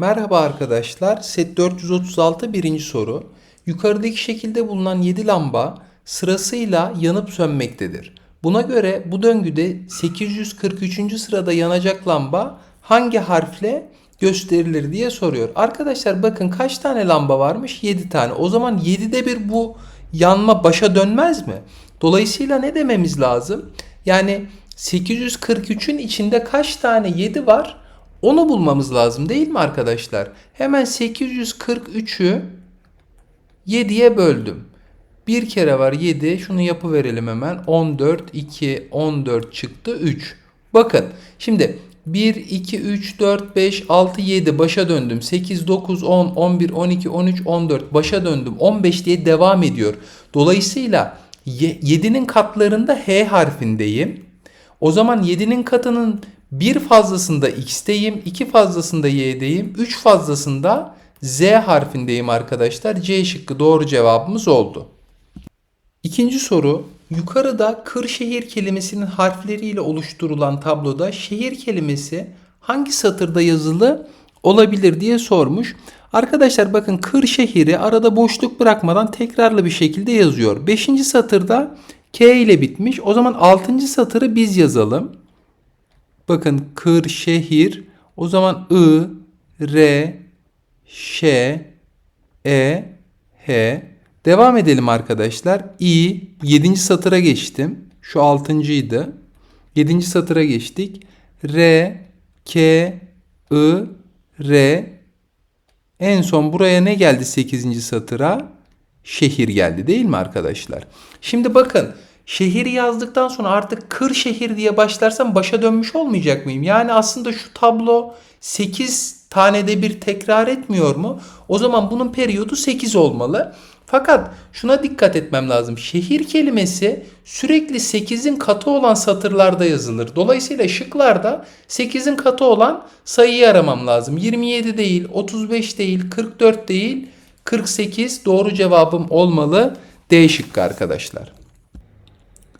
Merhaba arkadaşlar. Set 436 birinci soru. Yukarıdaki şekilde bulunan 7 lamba sırasıyla yanıp sönmektedir. Buna göre bu döngüde 843. sırada yanacak lamba hangi harfle gösterilir diye soruyor. Arkadaşlar bakın kaç tane lamba varmış? 7 tane. O zaman 7'de bir bu yanma başa dönmez mi? Dolayısıyla ne dememiz lazım? Yani 843'ün içinde kaç tane 7 var? Onu bulmamız lazım değil mi arkadaşlar? Hemen 843'ü 7'ye böldüm. Bir kere var 7. Şunu yapı verelim hemen. 14, 2, 14 çıktı 3. Bakın şimdi 1, 2, 3, 4, 5, 6, 7 başa döndüm. 8, 9, 10, 11, 12, 13, 14 başa döndüm. 15 diye devam ediyor. Dolayısıyla 7'nin katlarında H harfindeyim. O zaman 7'nin katının bir fazlasında x'teyim, iki fazlasında y'deyim, üç fazlasında z harfindeyim arkadaşlar. C şıkkı doğru cevabımız oldu. İkinci soru. Yukarıda Kırşehir kelimesinin harfleriyle oluşturulan tabloda şehir kelimesi hangi satırda yazılı olabilir diye sormuş. Arkadaşlar bakın Kırşehir'i arada boşluk bırakmadan tekrarlı bir şekilde yazıyor. Beşinci satırda K ile bitmiş. O zaman altıncı satırı biz yazalım. Bakın Kırşehir. O zaman I, R, Ş, E, H. Devam edelim arkadaşlar. İ, 7. satıra geçtim. Şu 6.ydı. 7. satıra geçtik. R, K, I, R. En son buraya ne geldi 8. satıra? Şehir geldi değil mi arkadaşlar? Şimdi bakın şehir yazdıktan sonra artık Kırşehir diye başlarsam başa dönmüş olmayacak mıyım? Yani aslında şu tablo 8 tanede bir tekrar etmiyor mu? O zaman bunun periyodu 8 olmalı. Fakat şuna dikkat etmem lazım. Şehir kelimesi sürekli 8'in katı olan satırlarda yazılır. Dolayısıyla şıklarda 8'in katı olan sayıyı aramam lazım. 27 değil, 35 değil, 44 değil, 48 doğru cevabım olmalı. D şıkkı arkadaşlar.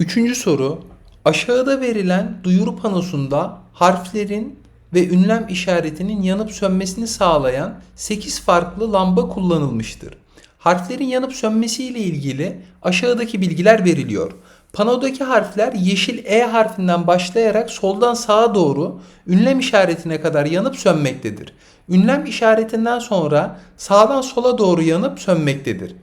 Üçüncü soru. Aşağıda verilen duyuru panosunda harflerin ve ünlem işaretinin yanıp sönmesini sağlayan 8 farklı lamba kullanılmıştır. Harflerin yanıp sönmesiyle ilgili aşağıdaki bilgiler veriliyor. Panodaki harfler yeşil E harfinden başlayarak soldan sağa doğru ünlem işaretine kadar yanıp sönmektedir. Ünlem işaretinden sonra sağdan sola doğru yanıp sönmektedir.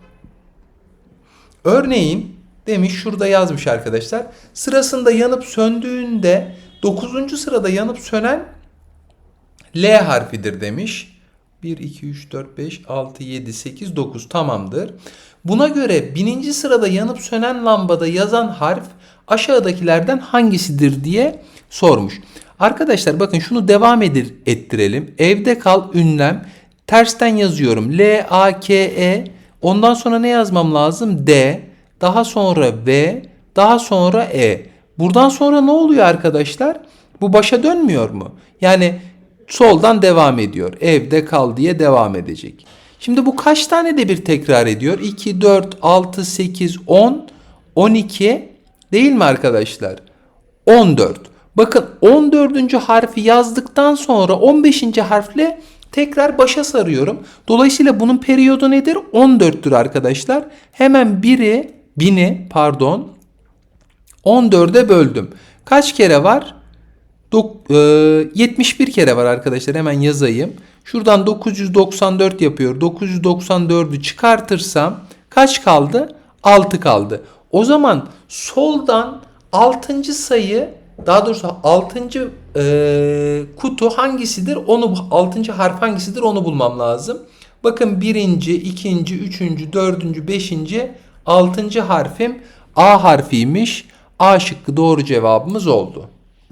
Örneğin demiş şurada yazmış arkadaşlar. Sırasında yanıp söndüğünde 9. sırada yanıp sönen L harfidir demiş. 1, 2, 3, 4, 5, 6, 7, 8, 9 tamamdır. Buna göre bininci sırada yanıp sönen lambada yazan harf aşağıdakilerden hangisidir diye sormuş. Arkadaşlar bakın şunu devam edir, ettirelim. Evde kal ünlem. Tersten yazıyorum. L, A, K, E. Ondan sonra ne yazmam lazım? D. Daha sonra V. Daha sonra E. Buradan sonra ne oluyor arkadaşlar? Bu başa dönmüyor mu? Yani soldan devam ediyor. Evde kal diye devam edecek. Şimdi bu kaç tane de bir tekrar ediyor? 2, 4, 6, 8, 10, 12 değil mi arkadaşlar? 14. Bakın 14. harfi yazdıktan sonra 15. harfle tekrar başa sarıyorum. Dolayısıyla bunun periyodu nedir? 14'tür arkadaşlar. Hemen biri, bini pardon 14'e böldüm. Kaç kere var? Dok, e, 71 kere var arkadaşlar. Hemen yazayım. Şuradan 994 yapıyor. 994'ü çıkartırsam kaç kaldı? 6 kaldı. O zaman soldan 6. sayı daha doğrusu 6. E, kutu hangisidir? Onu 6. harf hangisidir? Onu bulmam lazım. Bakın 1. 2. 3. 4. 5. 6. harfim A harfiymiş. A şıkkı doğru cevabımız oldu.